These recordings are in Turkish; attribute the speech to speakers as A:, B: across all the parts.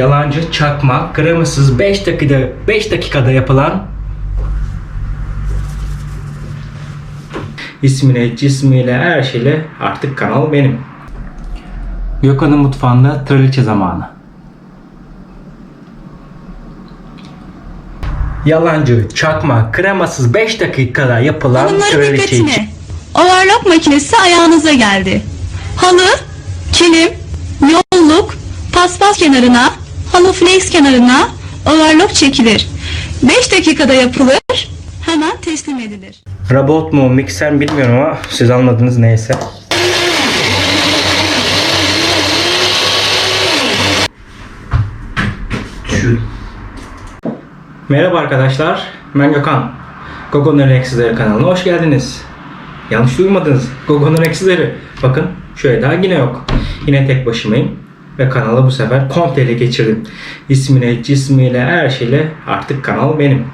A: Yalancı, çakma, kremasız 5 dakikada 5 dakikada yapılan ismiyle, cismiyle, her şeyle artık kanal benim. Gökhan'ın mutfağında traliçe zamanı. Yalancı, çakma, kremasız 5 dakikada yapılan
B: Hanımların
A: traliçe için.
B: dikkatine. Overlock makinesi ayağınıza geldi. Halı, kilim, yolluk, paspas kenarına, halı flex kenarına overlock çekilir. 5 dakikada yapılır, hemen teslim edilir.
A: Robot mu, mikser mi bilmiyorum ama siz anladınız neyse. Şu. Merhaba arkadaşlar, ben Gökhan. Gogo'nun Eksileri kanalına hoş geldiniz. Yanlış duymadınız. Gogo'nun Eksileri. Bakın şöyle daha yine yok. Yine tek başımayım. Ve kanalı bu sefer komple ele geçirdim. İsmine, cismiyle, her şeyle artık kanal benim.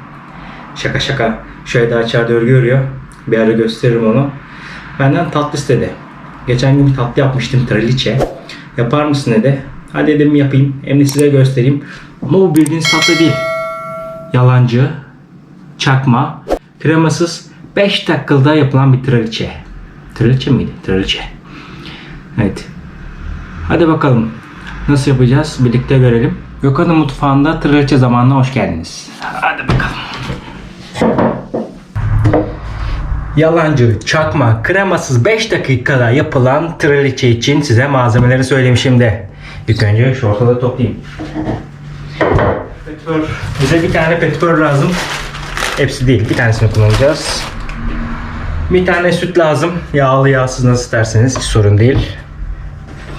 A: Şaka şaka. Şöyle de açar örgü örüyor. Bir ara gösteririm onu. Benden tatlı istedi. Geçen gün bir tatlı yapmıştım traliçe. Yapar mısın dedi. Hadi dedim yapayım. Hem de size göstereyim. Ama bu bildiğiniz tatlı değil. Yalancı, çakma, kremasız 5 dakikada yapılan bir traliçe. Traliçe miydi? Traliçe. Evet. Hadi bakalım. Nasıl yapacağız? Birlikte görelim. Gökhan'ın mutfağında traliçe zamanına hoş geldiniz. Hadi bakalım. Yalancı, çakma, kremasız 5 dakikada yapılan traliçe için size malzemeleri söyleyeyim şimdi. İlk önce şu ortalığı toplayayım. Petibör. Bize bir tane petibör lazım. Hepsi değil. Bir tanesini kullanacağız. Bir tane süt lazım. Yağlı yağsız nasıl isterseniz hiç sorun değil.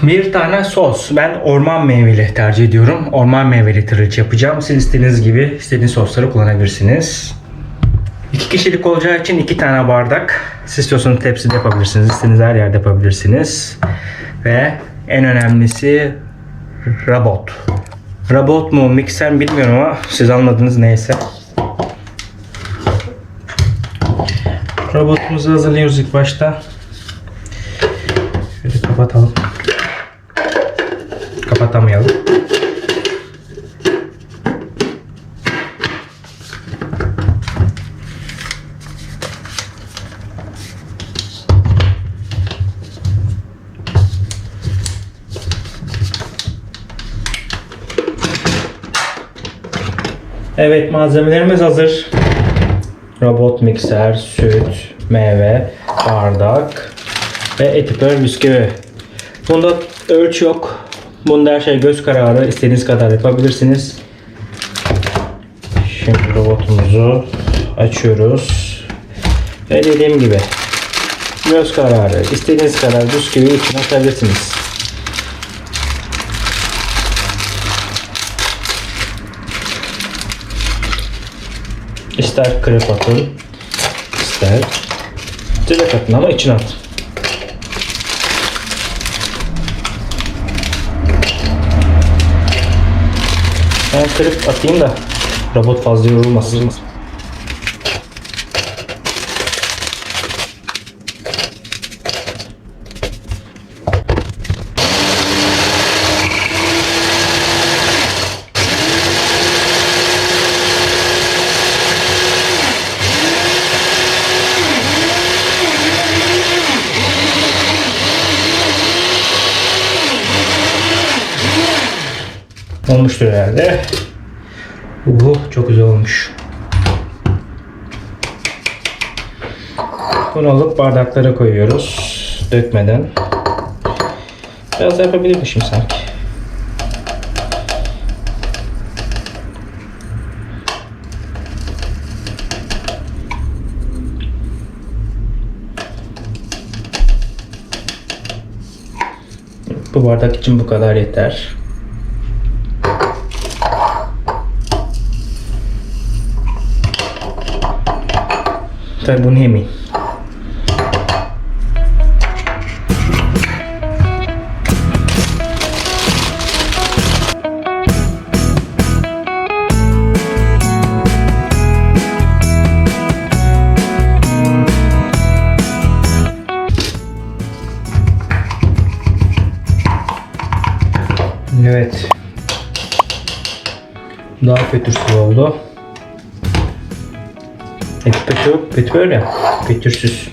A: Bir tane sos. Ben orman meyveli tercih ediyorum. Orman meyveli trileçe yapacağım. Siz istediğiniz gibi istediğiniz sosları kullanabilirsiniz. İki kişilik olacağı için iki tane bardak. Siz istiyorsanız tepside yapabilirsiniz. İstediğiniz her yerde yapabilirsiniz. Ve en önemlisi robot. Robot mu mikser mi bilmiyorum ama siz anladınız neyse. Robotumuzu hazırlıyoruz ilk başta. Şöyle kapatalım. Kapatamayalım. Evet malzemelerimiz hazır. Robot mikser, süt, meyve, bardak ve etipör bisküvi. Bunda ölçü yok. Bunda her şey göz kararı. istediğiniz kadar yapabilirsiniz. Şimdi robotumuzu açıyoruz. Ve dediğim gibi göz kararı. istediğiniz kadar bisküvi içine atabilirsiniz. İster krep atın, ister direkt atın ama içine atın. Ben krep atayım da robot fazla yorulmasın. Olmuştur herhalde. Uhu çok güzel olmuş. Bunu alıp bardaklara koyuyoruz. Dökmeden. Biraz da yapabilirmişim sanki. Bu bardak için bu kadar yeter. Tabii bunu yemeyin. Evet. Daha pötürsüz oldu. Pötü, pötü böyle. Pötürsüz.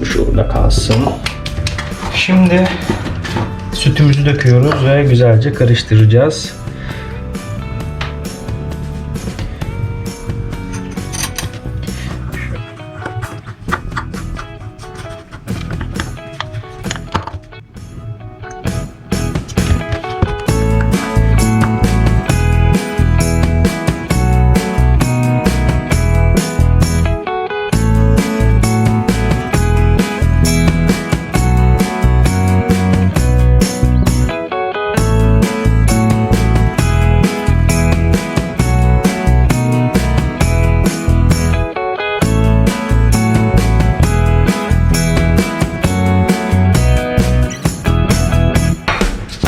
A: Bu Şurada kalsın. Şimdi sütümüzü döküyoruz ve güzelce karıştıracağız.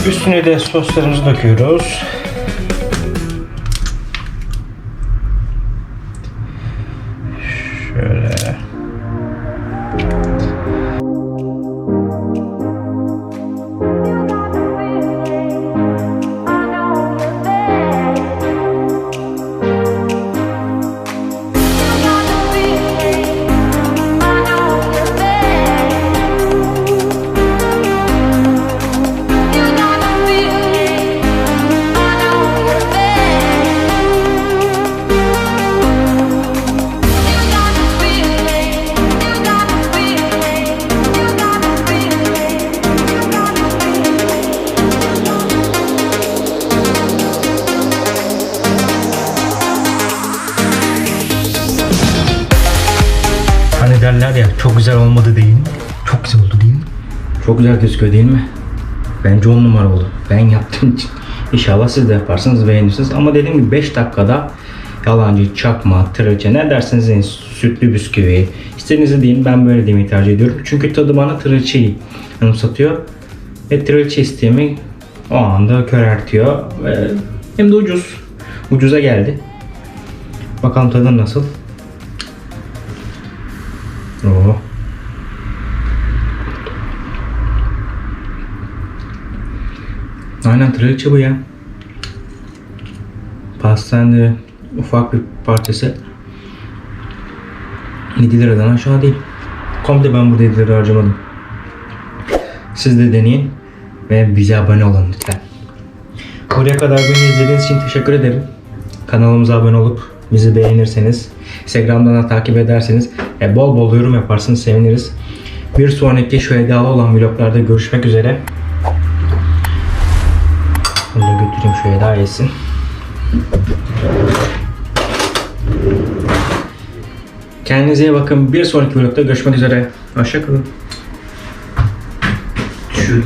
A: Üstüne de soslarımızı döküyoruz. Derler ya çok güzel olmadı değil mi? Çok güzel oldu değil mi? Çok güzel gözüküyor değil mi? Bence 10 numara oldu. Ben yaptığım için. İnşallah siz de yaparsınız beğenirsiniz. Ama dediğim gibi 5 dakikada yalancı, çakma, tırıcı ne derseniz deyin, sütlü bisküvi. İstediğinizi deyin ben böyle demeyi tercih ediyorum. Çünkü tadı bana tırıçıyı anımsatıyor. Ve tırıçı isteğimi o anda köreltiyor. Ve hem de ucuz. Ucuza geldi. Bakalım tadı nasıl. Oo. Aynen traliçe bu ya. Pastanede ufak bir parçası 7 liradan aşağı değil. Komple ben burada 7 lira harcamadım. Siz de deneyin ve bize abone olun lütfen. Buraya kadar beni izlediğiniz için teşekkür ederim. Kanalımıza abone olup bizi beğenirseniz, Instagram'dan da takip ederseniz e, bol bol yorum yaparsınız seviniriz. Bir sonraki şu hedalı olan vloglarda görüşmek üzere. Bunu da götüreyim şu heda yesin. Kendinize iyi bakın. Bir sonraki vlogda görüşmek üzere. Hoşçakalın. Şu